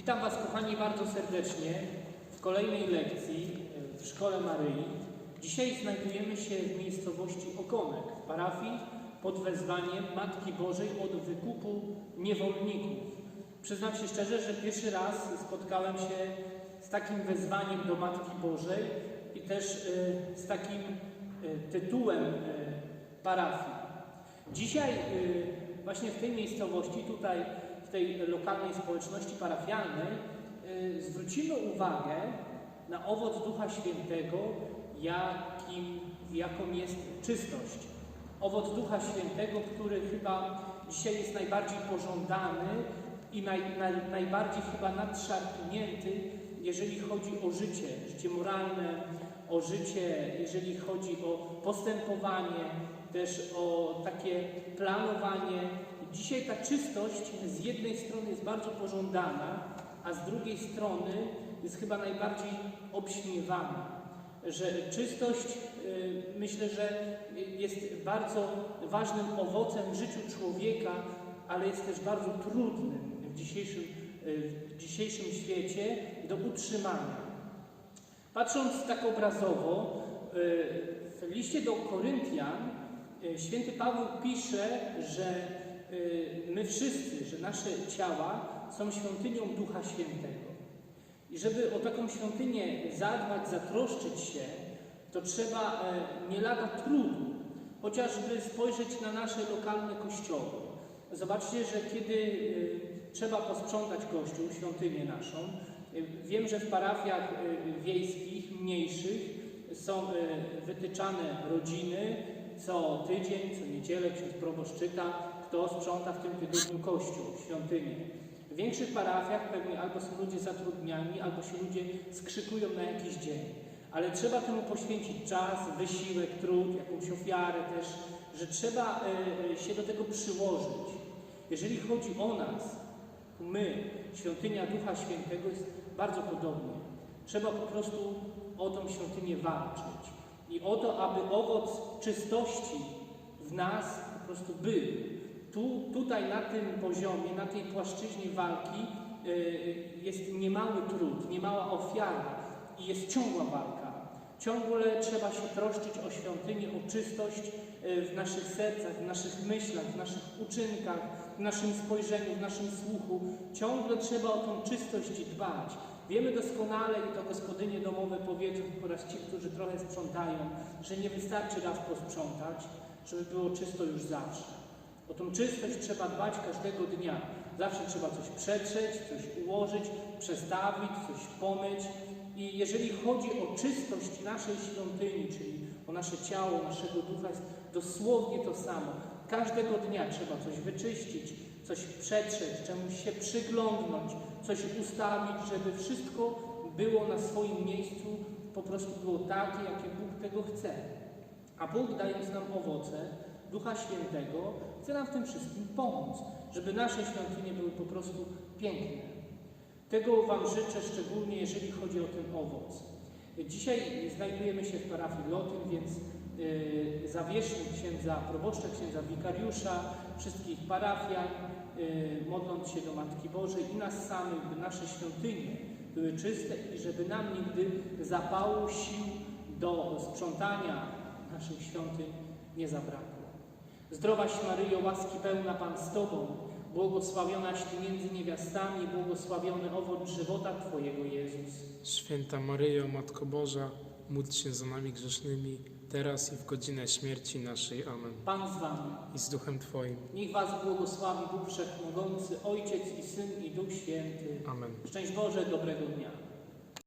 Witam Was, kochani, bardzo serdecznie w kolejnej lekcji e, w Szkole Maryi. Dzisiaj znajdujemy się w miejscowości Okonek, parafii pod wezwaniem Matki Bożej od wykupu niewolników. Przyznam się szczerze, że pierwszy raz spotkałem się z takim wezwaniem do Matki Bożej i też e, z takim e, tytułem parafii. Dzisiaj właśnie w tej miejscowości, tutaj w tej lokalnej społeczności parafialnej y, zwrócimy uwagę na owoc Ducha Świętego, jakim, jaką jest czystość. Owoc Ducha Świętego, który chyba dzisiaj jest najbardziej pożądany i naj, naj, najbardziej chyba nadszarpnięty, jeżeli chodzi o życie, życie moralne, o życie, jeżeli chodzi o postępowanie, też o takie planowanie. Dzisiaj ta czystość z jednej strony jest bardzo pożądana, a z drugiej strony jest chyba najbardziej obśmiewana. Że czystość, y, myślę, że jest bardzo ważnym owocem w życiu człowieka, ale jest też bardzo trudnym w dzisiejszym, y, w dzisiejszym świecie do utrzymania. Patrząc tak obrazowo, y, w liście do Koryntian święty Paweł pisze, że my wszyscy, że nasze ciała są świątynią Ducha Świętego. I żeby o taką świątynię zadbać, zatroszczyć się, to trzeba e, nie lada trudu, chociażby spojrzeć na nasze lokalne kościoły. Zobaczcie, że kiedy y, trzeba posprzątać kościół, świątynię naszą, y, wiem, że w parafiach y, wiejskich, mniejszych są y, wytyczane rodziny, co tydzień, co niedzielę ksiądz proboszcz czyta, kto sprząta w tym tygodniu kościół, świątynię. W większych parafiach pewnie albo są ludzie zatrudniani, albo się ludzie skrzykują na jakiś dzień. Ale trzeba temu poświęcić czas, wysiłek, trud, jakąś ofiarę też, że trzeba e, e, się do tego przyłożyć. Jeżeli chodzi o nas, my, świątynia Ducha Świętego jest bardzo podobnie. Trzeba po prostu o tą świątynię walczyć. I o to, aby owoc czystości w nas po prostu był. Tu, tutaj na tym poziomie, na tej płaszczyźnie walki y, jest niemały trud, niemała ofiara i jest ciągła walka. Ciągle trzeba się troszczyć o świątynię, o czystość y, w naszych sercach, w naszych myślach, w naszych uczynkach, w naszym spojrzeniu, w naszym słuchu. Ciągle trzeba o tą czystość dbać. Wiemy doskonale, i to gospodynie domowe powiedzą oraz ci, którzy trochę sprzątają, że nie wystarczy raz posprzątać, żeby było czysto już zawsze. O tą czystość trzeba dbać każdego dnia. Zawsze trzeba coś przetrzeć, coś ułożyć, przestawić, coś pomyć. I jeżeli chodzi o czystość naszej świątyni, czyli o nasze ciało, naszego ducha, jest dosłownie to samo. Każdego dnia trzeba coś wyczyścić, coś przetrzeć, czemuś się przyglądnąć, coś ustawić, żeby wszystko było na swoim miejscu, po prostu było takie, jakie Bóg tego chce. A Bóg, dając nam owoce Ducha Świętego, chce nam w tym wszystkim pomóc, żeby nasze świątynie były po prostu piękne. Tego Wam życzę szczególnie, jeżeli chodzi o ten owoc. Dzisiaj znajdujemy się w parafii Lotyn, więc yy, księdza proboszcza, księdza wikariusza, wszystkich parafian, yy, modląc się do Matki Bożej i nas samych, by nasze świątynie były czyste i żeby nam nigdy zapału sił do sprzątania naszych świątyń nie zabrakło. Zdrowaś Maryjo, łaski pełna Pan z Tobą, błogosławionaś Ty między niewiastami, błogosławiony owoc żywota Twojego Jezus. Święta Maryjo, Matko Boża, módl się za nami grzesznymi, teraz i w godzinę śmierci naszej. Amen. Pan z Wami. I z Duchem Twoim. Niech Was błogosławi Bóg Wszechmogący, Ojciec i Syn i Duch Święty. Amen. Szczęść Boże, dobrego dnia.